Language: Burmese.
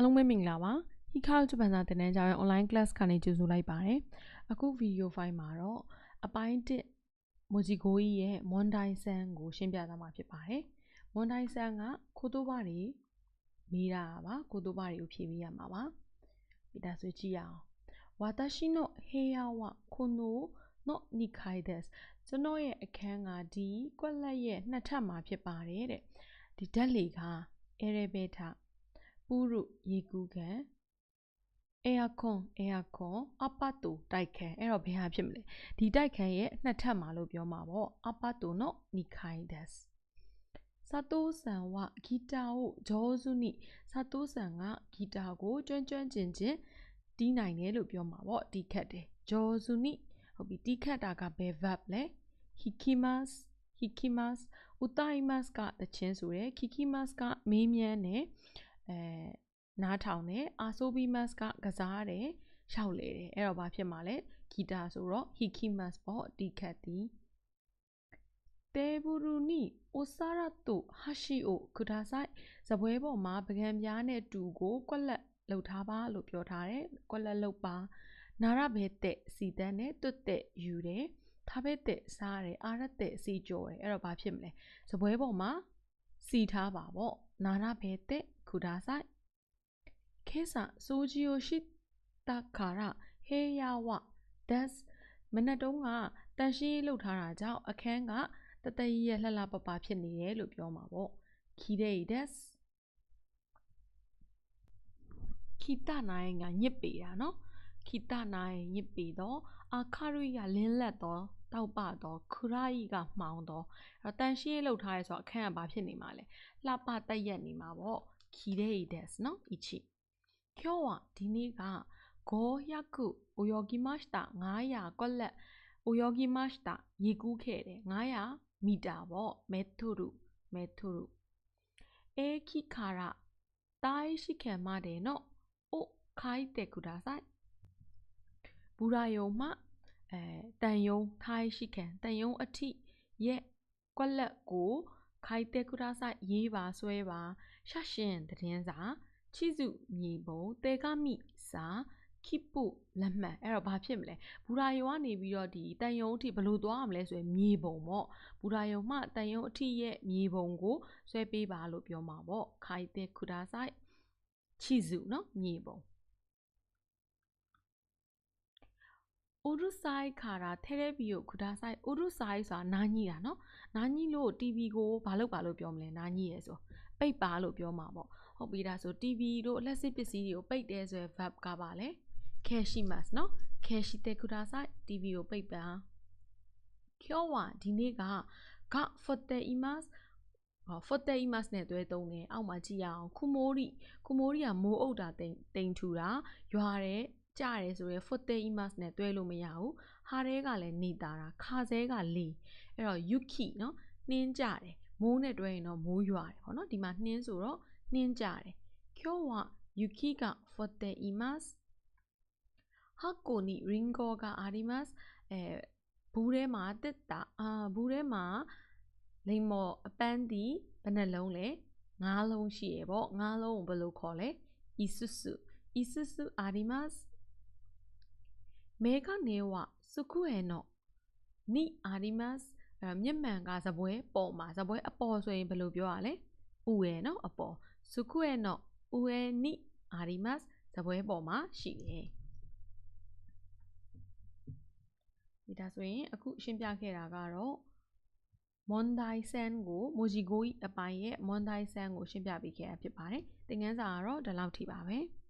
အားလုံးပဲမင်္ဂလာပါဟီခါဂျပန်စာသင်တန်းကျောင်းရဲ့ online class ကနေကြိုဆိုလိုက်ပါတယ်အခု video file မှာတော့အပိုင်း1မိုဂျီကိုကြီးရဲ့မွန်ဒိုင်ဆန်ကိုရှင်းပြသွားမှာဖြစ်ပါတယ်မွန်ဒိုင်ဆန်ကခိုတိုးပါတွေမေးတာပါခိုတိုးပါတွေကိုဖြေပေးရမှာပါဒီဒါဆိုကြည့်ရအောင်ဝါတရှိနိုဟေယာဝခိုနိုနော့နီခိုင်ဒက်ကျွန်တော်ရဲ့အခန်းကဒီကွက်လက်ရဲ့နှစ်ထပ်မှာဖြစ်ပါတယ်တဲ့ဒီဓာတ်လေကအဲရဘဲထ ပုရုရေကူးကန် aircon aircon အပတ်တူတိုက်ခန်းအဲ့တော့ဘယ်ဟာဖြစ်မလဲဒီတိုက်ခန်းရဲ့နှစ်ထပ်မှာလို့ပြောမှာပေါ့အပတ်တူနော်နိခိုင်ဒက်စ်ဆာတိုဆန်ဝဂီတာကိုဂျောဇုနိဆာတိုဆန်ကဂီတာကိုကျွမ်းကျွမ်းကျင်ကျင်တီးနိုင်တယ်လို့ပြောမှာပေါ့တီးခတ်တယ်ဂျောဇုနိဟုတ်ပြီတီးခတ်တာကဘယ် verb လဲ hikimas hikimas utaimas ကတခြင်းဆိုရယ် kikimas ကမေးမြန်းတယ် အဲနားထောင်တယ်အာဆိုဘီမတ်ကကစားတယ်ရှောက်လေတယ်အဲ့တော့ဘာဖြစ်မှာလဲဂီတာဆိုတော့ hikimas ပေါ့ဒီခတ်သည်တေဘူရူနီအိုဆာရတိုဟာရှိအိုကူဒါဆိုင်ဇပွဲပေါ်မှာပကံပြားနဲ့တူကိုကွက်လက်လှုပ်ထားပါလို့ပြောထားတယ်ကွက်လက်လှုပ်ပါနာရဘဲတဲ့စီတန်းနဲ့တွတ်တဲ့ယူတယ်ထားဘဲတဲ့စားတယ်အာရတဲ့စီကြော်တယ်အဲ့တော့ဘာဖြစ်မလဲဇပွဲပေါ်မှာစီထားပါပေါ့ နာရဘေတေကူဒါဆိုင်ခေဆာဆိုဂျီယိုရှိတခါရဟေယာဝဒက်စ်မနက်တုံးကတန်ရှင်းရေးလုပ်ထားတာကြောင့်အခန်းကတတရီရလှလှပပဖြစ်နေတယ်လို့ပြောမှာပေါ့ခီဒေဒက်စ်ခီတနိုင်ကညစ်ပေတာနော်ခီတနိုင်ညစ်ပေတော့အခါရိယလင်းလက်တော့ တောက်ပတော့ခရာဤကမှောင်တော့အဲ့တန်ရှင်းလှုပ်ထားရဲဆိုတော့အခန်းကဘာဖြစ်နေမှာလဲလှပတက်ရက်နေမှာပေါ့綺麗ですの1今日はဒီနေ့က500泳ぎました900ကွက်လက်泳ぎましたရေကူးခဲ့တယ်900မီတာပေါ့メートルメートル駅から大試験までのを書いてくださいဘူရာယုံမှ အဲတန်ယုံထိုင်းရှိခံတန်ယုံအထိရဲ့ကွက်လက်ကိုခိုင်တဲကူရာဆိုင်ရေးပါဆွဲပါရှာရှင်တည်င်းစာချိစုမြေပုံတေကမိစာခိပုလက်မှတ်အဲ့တော့ဘာဖြစ်မလဲဘူရာယုံကနေပြီးတော့ဒီတန်ယုံအထိဘယ်လိုသွားရမလဲဆိုရင်မြေပုံပေါ့ဘူရာယုံမှတန်ယုံအထိရဲ့မြေပုံကိုဆွဲပေးပါလို့ပြောမှာပေါ့ခိုင်တဲကူရာဆိုင်ချိစုเนาะမြေပုံ အိုရုဆိုင်ခါရာ therapy ကိုခုဒါဆိုင်အိုရုဆိုင်ဆိုတာနားညိတာနော်နားညိလို့ TB ကိုဘာလို့ပါလို့ပြောမလဲနားညိရဲဆိုပိတ်ပါလို့ပြောမှာပေါ့ဟုတ်ပြီဒါဆို TB တို့လက်စစ်ပစ္စည်းတွေကိုပိတ်တယ်ဆိုရယ် verb ကပါလေခဲရှိမတ်နော်ခဲရှိတဲ့ခုဒါဆိုင် TB ကိုပိတ်ပါကျော်ဝဒီနေ့ကကဖွတ်တယ် imas ဖွတ်တယ် imas နဲ့တွဲသုံးတယ်အောက်မှာကြည့်ရအောင်ခုမိုးရီခုမိုးရီကမိုးအုပ်တာတိမ်တိမ်ထူတာရွာတဲ့ ကြတယ်ဆိုရဲ fotte imas နဲ့တွဲလို့မရဘူးဟာတဲကလည်းနေတာတာခါစဲကလေအဲ့တော့ yuki เนาะနှင်းကြတယ်မိုးနဲ့တွဲရင်တော့မိုးရွာတယ်ပေါ့နော်ဒီမှာနှင်းဆိုတော့နှင်းကြတယ်今日は雪が降っています箱にリンゴがありますအဲဘူးထဲမှာတက်တာအာဘူးထဲမှာလိမ္မော်အပန်းဒီဘယ်နှလုံးလဲငါးလုံးရှိရပေါ့ငါးလုံးကိုဘယ်လိုခေါ်လဲ isusu isusu あ 메가 네와 수쿠에노 니 아리마스 မြင့်မှန်ကဇပွဲပေါ်မှာဇပွဲအပေါ်ဆိုရင်ဘယ်လိုပြောရလဲဥရဲ့နော်အပေါ်စုခုရဲ့နော်ဥရဲ့နိအာရီမတ်ဇပွဲပေါ်မှာရှိတယ်ဒီဒါဆိုရင်အခုရှင်းပြခဲ့တာကတော့မွန်ဒိုင်ဆန်ကိုမိုဂျီဂိုအပိုင်းရဲ့မွန်ဒိုင်ဆန်ကိုရှင်းပြပေးခဲ့တာဖြစ်ပါတယ်သင်ခန်းစာကတော့ဒီလောက်ထိပါပဲ။